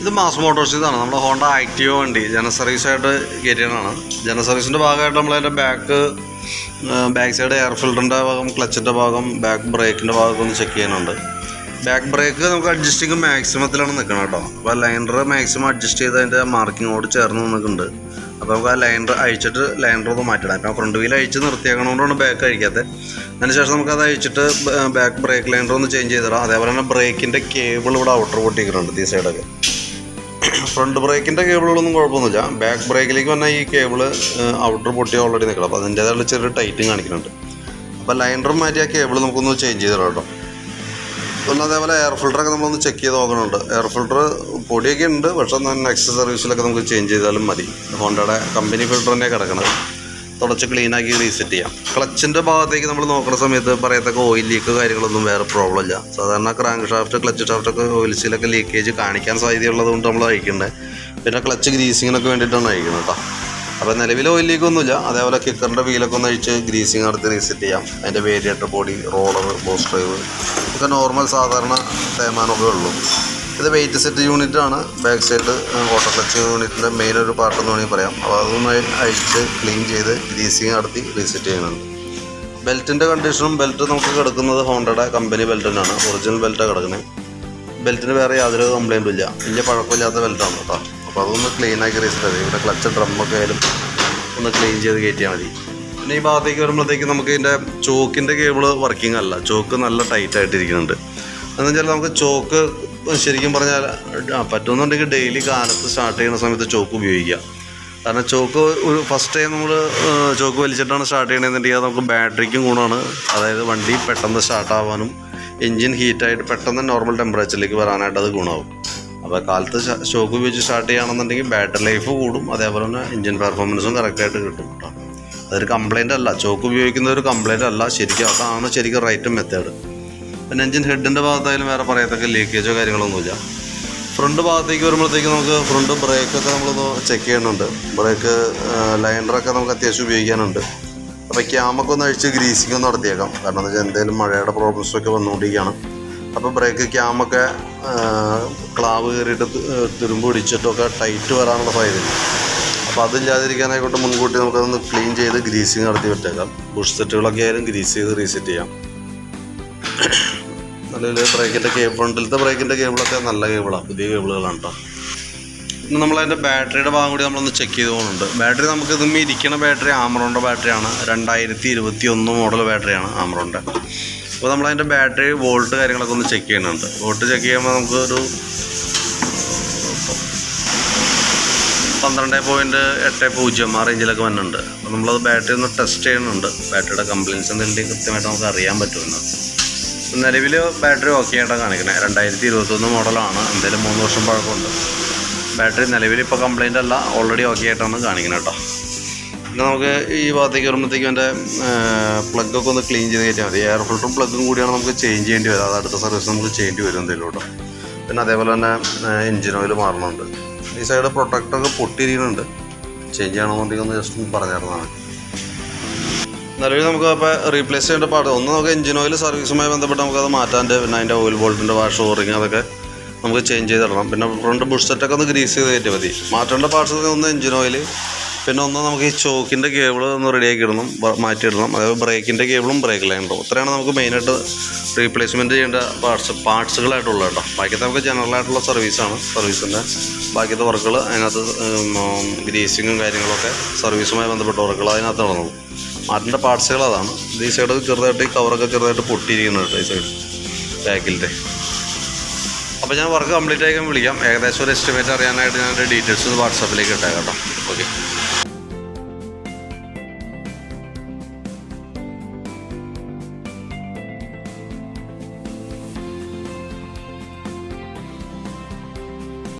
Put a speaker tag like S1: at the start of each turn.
S1: ഇത് mass Motors ഇതാണ്. നമ്മുടെ ഹോണ്ട ആക്റ്റീവ് വണ്ടി. ജന സർവീസായിട്ട് കയറ്റിയതാണ് ജന സർവീസിന്റെ ഭാഗമായിട്ട് നമ്മളതിന്റെ ബാക്ക് ബാക്ക് സൈഡ് എയർ ഫിൽറ്ററിന്റെ ഭാഗം ക്ലച്ചിന്റെ ഭാഗം ബാക്ക് ബ്രേക്കിന്റെ ഭാഗമൊക്കെ ഒന്ന് ചെക്ക് ചെയ്യാനുണ്ട് ബാക്ക് ബ്രേക്ക് നമുക്ക് അഡ്ജസ്റ്റിംഗ് മാക്സിമത്തിലാണ് നിൽക്കണം കേട്ടോ. അപ്പോൾ ലൈനർ മാക്സിമം അഡ്ജസ്റ്റ് ചെയ്ത് അതിന്റെ മാർക്കിങ്ങോട് ചേർന്ന് നിൽക്കുന്നുണ്ട് അപ്പോൾ നമുക്ക് ആ ലൈനർ അഴിച്ചിട്ട് ലൈനർ ഒന്ന് മാറ്റിടാം. കാരണം ഫ്രണ്ട് വീൽ അഴിച്ച് നിർത്തിയാക്കണോണ്ടാണ് ബാക്ക് അഴിക്കാത്തത് അതിനുശേഷം നമുക്കത് അഴിച്ചിട്ട് ബാക്ക് ബ്രേക്ക് ലൈനർ ഒന്ന് ചേഞ്ച് ചെയ്തിടാം. അതേപോലെ തന്നെ ബ്രേക്കിന്റെ കേബിൾ ഇവിടെ ഔട്ടർ പൊട്ടിക്കുന്നുണ്ട് ഈ സൈഡൊക്കെ ഫ്രണ്ട് ബ്രേക്കിന്റെ കേബിളുകളൊന്നും കുഴപ്പമൊന്നുമില്ല. ബാക്ക് ബ്രേക്കിലേക്ക് വന്നാൽ ഈ കേബിൾ ഔട്ടർ പൊട്ടി ഓൾറെഡി നിൽക്കണം അപ്പോൾ അതിന്റേതായുള്ള ചെറിയ ടൈറ്റും കാണിക്കുന്നുണ്ട്. അപ്പോൾ ലൈൻഡർ മാറ്റി ആ കേബിൾ നമുക്കൊന്ന് ചേഞ്ച് ചെയ്തിടാം കേട്ടോ. ഒന്ന് അതേപോലെ എയർ ഫിൽറ്ററൊക്കെ നമ്മളൊന്ന് ചെക്ക് ചെയ്ത് നോക്കണുണ്ട്. എയർ ഫിൽറ്റർ പൊടിയൊക്കെ ഉണ്ട്. പക്ഷേ നെക്സ്റ്റ് സർവീസിലൊക്കെ നമുക്ക് ചേഞ്ച് ചെയ്താലും മതി. ഹോണ്ടയുടെ കമ്പനി ഫിൽറ്റർ തന്നെ കിടക്കണത്. തുടച്ച് ക്ലീനാക്കി റീസെറ്റ് ചെയ്യാം. ക്ലച്ചിന്റെ ഭാഗത്തേക്ക് നമ്മൾ നോക്കുന്ന സമയത്ത് പറയത്തക്ക ഓയിൽ ലീക്ക് കാര്യങ്ങളൊന്നും വേറെ പ്രോബ്ലം ഇല്ല. സാധാരണ ക്രാങ്ക് ഷാഫ്റ്റ് ക്ലച്ച് ഷാഫ്റ്റൊക്കെ ഓയിൽ സീലൊക്കെ ലീക്കേജ് കാണിക്കാൻ സാധ്യതയുള്ളത് കൊണ്ട് നമ്മൾ അയക്കുന്നത് പിന്നെ ക്ലച്ച് ഗ്രീസിങ്ങിനൊക്കെ വേണ്ടിയിട്ടാണ് അയക്കുന്നത് കേട്ടോ അപ്പോൾ നിലവിൽ ഓയിൽ ലീക്ക് ഒന്നുമില്ല. അതേപോലെ കിക്കറിന്റെ വീലൊക്കെ ഒന്ന് അഴിച്ച് ഗ്രീസിങ് നടത്തി റീസെറ്റ് ചെയ്യാം. അതിന്റെ variator body roller boss drive ഇതൊക്കെ നോർമൽ സാധാരണ തേമാനമൊക്കെ ഉള്ളൂ. ഇത് വെയിറ്റ് സെറ്റ് യൂണിറ്റാണ് ബാക്ക് സൈഡ് വാട്ടർ ക്ലച്ച് യൂണിറ്റിന്റെ മെയിൻ ഒരു പാർട്ട് എന്ന് വേണമെങ്കിൽ പറയാം. അപ്പോൾ അതൊന്ന് അഴിച്ച് ക്ലീൻ ചെയ്ത് ഗ്രീസിങ് നടത്തി റീസെറ്റ് ചെയ്യുന്നുണ്ട്. ബെൽറ്റിന്റെ കണ്ടീഷനും ബെൽറ്റ് നമുക്ക് കിടക്കുന്നത് ഹോണ്ടയുടെ കമ്പനി ബെൽറ്റ് തന്നെയാണ്. ഒറിജിനൽ ബെൽറ്റാണ് കിടക്കുന്നത്. ബെൽറ്റിന് വേറെ യാതൊരു കംപ്ലൈന്റും ഇല്ല. വലിയ പഴക്കമില്ലാത്ത ബെൽറ്റാണ് കേട്ടോ. അപ്പോൾ അതൊന്ന് ക്ലീൻ ആക്കി റീസെറ്റ് ചെയ്ത് ഇവിടെ ക്ലച്ച് ഡ്രമ്മൊക്കെ ആയാലും ഒന്ന് ക്ലീൻ ചെയ്ത് കയറ്റിയാൽ മതി. പിന്നെ ഈ ഭാഗത്തേക്ക് വരുമ്പോഴത്തേക്ക് നമുക്ക് ഇതിന്റെ ചോക്കിന്റെ കേബിൾ വർക്കിംഗ് അല്ല. ചോക്ക് നല്ല ടൈറ്റ് ആയിട്ടിരിക്കുന്നുണ്ട്. എന്ന് വെച്ചാൽ നമുക്ക് ചോക്ക് ശരിക്കും പറഞ്ഞാൽ ആ, പറ്റുമെന്നുണ്ടെങ്കിൽ ഡെയിലി കാലത്ത് സ്റ്റാർട്ട് ചെയ്യുന്ന സമയത്ത് ചോക്ക് ഉപയോഗിക്കുക. കാരണം ചോക്ക് ഒരു ഫസ്റ്റ് ടൈം നമ്മൾ ചോക്ക് വലിച്ചിട്ടാണ് സ്റ്റാർട്ട് ചെയ്യണമെന്നുണ്ടെങ്കിൽ അത് നമുക്ക് ബാറ്ററിക്കും ഗുണമാണ്. അതായത് വണ്ടി പെട്ടെന്ന് സ്റ്റാർട്ടാവാനും എൻജിൻ ഹീറ്റായിട്ട് പെട്ടെന്ന് നോർമൽ ടെമ്പറേച്ചറിലേക്ക് വരാനായിട്ട് അത് ഗുണമാവും. അപ്പോൾ കാലത്ത് ചോക്ക് ഉപയോഗിച്ച് സ്റ്റാർട്ട് ചെയ്യുകയാണെന്നുണ്ടെങ്കിൽ ബാറ്ററി ലൈഫ് കൂടും. അതേപോലെ തന്നെ എൻജിൻ പെർഫോമൻസും കറക്റ്റായിട്ട് കിട്ടും കേട്ടോ. അതൊരു കംപ്ലൈന്റ് അല്ല. ചോക്ക് ഉപയോഗിക്കുന്ന ഒരു കംപ്ലൈന്റ് അല്ല. ശരിക്കും അതാണ് ശരിക്കും റൈറ്റ് മെത്തേഡ് പിന്നെ എൻജിൻ ഹെഡിന്റെ ഭാഗത്തായാലും വേറെ പറയത്തക്ക ലീക്കേജോ കാര്യങ്ങളൊന്നുമില്ല. ഫ്രണ്ട് ഭാഗത്തേക്ക് വരുമ്പോഴത്തേക്ക് നമുക്ക് ഫ്രണ്ട് ബ്രേക്കൊക്കെ നമ്മളൊന്ന് ചെക്ക് ചെയ്യുന്നുണ്ട്. ബ്രേക്ക് ലൈനറൊക്കെ നമുക്ക് അത്യാവശ്യം ഉപയോഗിക്കാനുണ്ട്. അപ്പോൾ ക്യാമൊക്കെ ഒന്ന് അഴിച്ച് ഗ്രീസിങ് ഒന്ന് നടത്തിയേക്കാം. കാരണം എന്താ വെച്ചാൽ എന്തെങ്കിലും മഴയുടെ പ്രോബ്ലംസൊക്കെ വന്നുകൊണ്ടിരിക്കുകയാണ്. അപ്പോൾ ബ്രേക്ക് ക്യാമൊക്കെ ക്ലാവ് കയറിയിട്ട് തുരുമ്പ് പിടിച്ചിട്ടൊക്കെ ടൈറ്റ് വരാനുള്ള സാധ്യതയുണ്ട് അപ്പോൾ അതില്ലാതിരിക്കാനായിക്കോട്ടെ മുൻകൂട്ടി നമുക്കതൊന്ന് ക്ലീൻ ചെയ്ത് ഗ്രീസിങ് നടത്തി വിട്ടേക്കാം. ബുഷ് സെറ്റുകളൊക്കെ ആയാലും ഗ്രീസ് ചെയ്ത് റീസെറ്റ് ചെയ്യാം. നല്ല ബ്രേക്കിന്റെ കേബിൾ ഫ്രണ്ടിലത്തെ ബ്രേക്കിന്റെ കേബിളൊക്കെ നല്ല കേബിളാണ് പുതിയ കേബിളുകളാണ് കേട്ടോ പിന്നെ നമ്മളതിന്റെ ബാറ്ററിയുടെ ഭാഗം കൂടി നമ്മളൊന്ന് ചെക്ക് ചെയ്ത് പോകുന്നുണ്ട് ബാറ്ററി നമുക്ക് ഇതും ഇരിക്കുന്ന ബാറ്ററി ആമറോണിന്റെ ബാറ്ററിയാണ് രണ്ടായിരത്തി ഇരുപത്തി ഒന്ന് മോഡൽ ബാറ്ററിയാണ് ആമറോണിന്റെ അപ്പോൾ നമ്മളതിന്റെ ബാറ്ററി വോൾട്ട് കാര്യങ്ങളൊക്കെ ഒന്ന് ചെക്ക് ചെയ്യുന്നുണ്ട്. വോൾട്ട് ചെക്ക് ചെയ്യുമ്പോൾ നമുക്ക് ഒരു പന്ത്രണ്ട് പോയിന്റ് എട്ട് പൂജ്യം ആ റേഞ്ചിലൊക്കെ വന്നിട്ടുണ്ട്. അപ്പോൾ നമ്മളത് ബാറ്ററി ഒന്ന് ടെസ്റ്റ് ചെയ്യുന്നുണ്ട്. ബാറ്ററിയുടെ കംപ്ലയിൻസ് എന്തെങ്കിലും കൃത്യമായിട്ട് നമുക്ക് അറിയാൻ പറ്റുമെന്ന്. നിലവിൽ ബാറ്ററി ഓക്കെ ആയിട്ടാണ് കാണിക്കുന്നത് രണ്ടായിരത്തി ഇരുപത്തൊന്ന് മോഡലാണ്. എന്തായാലും മൂന്ന് വർഷം പഴക്കമുണ്ട്. ബാറ്ററി നിലവിൽ ഇപ്പോൾ കംപ്ലൈന്റ് അല്ല. ഓൾറെഡി ഓക്കെ ആയിട്ടാണ് കാണിക്കുന്നത് കേട്ടോ. പിന്നെ നമുക്ക് ഈ ഭാഗത്തേക്ക് വരുമ്പോഴത്തേക്കും എന്റെ പ്ലഗൊക്കെ ഒന്ന് ക്ലീൻ ചെയ്ത് കയറ്റിയാൽ മതി. എയർ ഫിൽറ്ററും പ്ലഗും കൂടിയാണ് നമുക്ക് ചേഞ്ച് ചെയ്യേണ്ടി വരും അത് അടുത്ത സർവീസ് നമുക്ക് ചെയ്യേണ്ടി വരും എന്തെങ്കിലും കേട്ടോ. പിന്നെ അതേപോലെ തന്നെ എഞ്ചിൻ ഓയിൽ മാറണമുണ്ട് ഈ സൈഡ് പ്രൊട്ടക്റ്റൊക്കെ പൊട്ടിയിരിക്കുന്നുണ്ട്. ചേഞ്ച് ചെയ്യണമെന്നുണ്ടെങ്കിൽ ഒന്ന് ജസ്റ്റ് ഒന്ന് പറഞ്ഞിരുന്നതാണ് നിലവിൽ നമുക്ക് അപ്പോൾ റീപ്ലേസ് ചെയ്യേണ്ട പാട്ട് ഒന്ന് നമുക്ക് എഞ്ചിൻ ഓയിൽ സർവീസുമായി ബന്ധപ്പെട്ട് നമുക്കത് മാറ്റാന്റെ പിന്നെ അതിന്റെ ഓയിൽ ബോൾട്ടിന്റെ വാഷ് ഓറിങ് അതൊക്കെ നമുക്ക് ചേഞ്ച് ചെയ്ത് ചെയ്തിടണം. പിന്നെ ഫ്രണ്ട് ബുഷ് സെറ്റൊക്കെ ഒന്ന് ഗ്രീസ് ചെയ്ത് കയറ്റി മതി. മാറ്റേണ്ട പാർട്സ് ഒന്ന് എഞ്ചിൻ ഓയിൽ പിന്നെ ഒന്ന് നമുക്ക് ഈ ചോക്കിന്റെ കേബിൾ ഒന്ന് റെഡിയാക്കി ഇടണം മാറ്റിയിടണം അതായത് ബ്രേക്കിന്റെ കേബിളും ബ്രേക്ക് ലൈനറും ഇത്രയാണ് നമുക്ക് മെയിനായിട്ട് റീപ്ലേസ്മെന്റ് ചെയ്യേണ്ട പാർട്സ് പാർട്സുകളായിട്ടുള്ളത് കേട്ടോ. ബാക്കിയത്തെ നമുക്ക് ജനറൽ ആയിട്ടുള്ള സർവീസാണ് സർവീസിന്റെ ബാക്കിയത്തെ വർക്കുകൾ അതിനകത്ത് ഗ്രീസിങ്ങും കാര്യങ്ങളൊക്കെ സർവീസുമായി ബന്ധപ്പെട്ട വർക്കുകൾ അതിനകത്ത് നടന്നു മാറ്റേണ്ട പാർട്സുകൾ അതാണ്. ഈ സൈഡ് ചെറുതായിട്ട് ഈ കവറൊക്കെ ചെറുതായിട്ട് പൊട്ടിയിരിക്കുന്നുണ്ട് ഈ സൈഡ് ബാക്കിലത്തെ. അപ്പോൾ ഞാൻ വർക്ക് കംപ്ലീറ്റ് ആയി വിളിക്കാം. ഏകദേശം ഒരു എസ്റ്റിമേറ്റ് അറിയാനായിട്ട് ഞാൻ ഡീറ്റെയിൽസ് വാട്സാപ്പിലേക്ക് ഇട്ടേക്കാം കേട്ടോ. ഓക്കെ